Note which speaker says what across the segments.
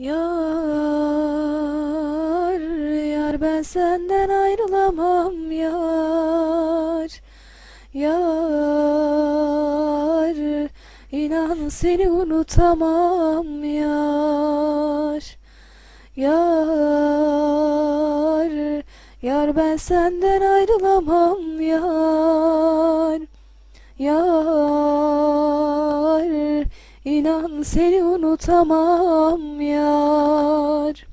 Speaker 1: Yar, yar ben senden ayrılamam yar. Yar, inan seni unutamam yar. Yar, yar ben senden ayrılamam yar. Yar, inan seni unutamam yar.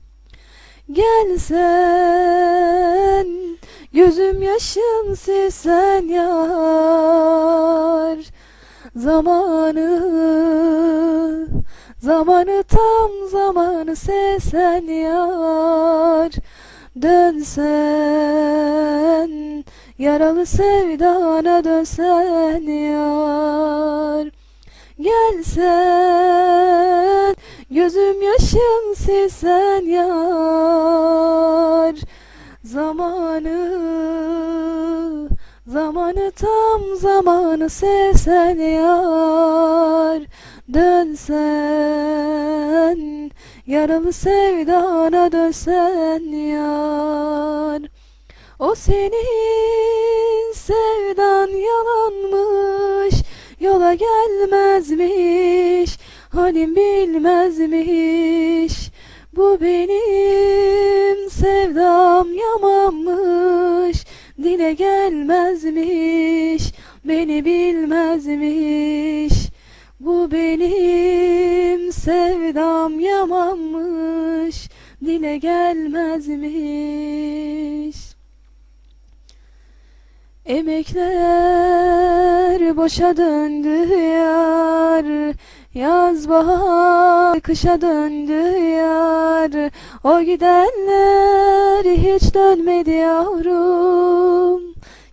Speaker 1: Gel sen, gözüm yaşım silsen yar. Zamanı, zamanı tam zamanı sevsen yar. Dönsen, yaralı sevdana dönsen yar Gelsen, gözüm yaşım silsen yar. Zamanı, zamanı tam zamanı sevsen yar. Dönsen, yaralı sevdana dönsen yar. O senin sevdan yalanmış Halim bilmezmiş Bu benim sevdam yamanmış Dile gelmezmiş Beni bilmezmiş Bu benim sevdam yamanmış Dile gelmezmiş Emekler boşa döndü yar Yaz bahar kışa döndü yar. O gidenler hiç dönmedi yavrum.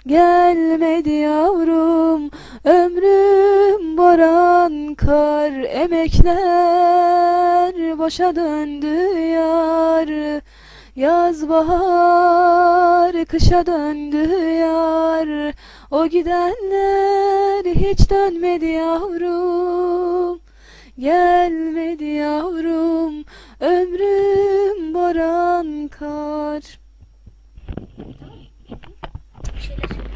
Speaker 1: Gelmedi yavrum. Ömrüm boran kar Emekler boşa döndü yar. Yaz bahar kışa döndü yar. O gidenler hiç dönmedi yavrum Gelmedi yavrum ömrüm baran kar. Tamam. Bir şeyler söyle.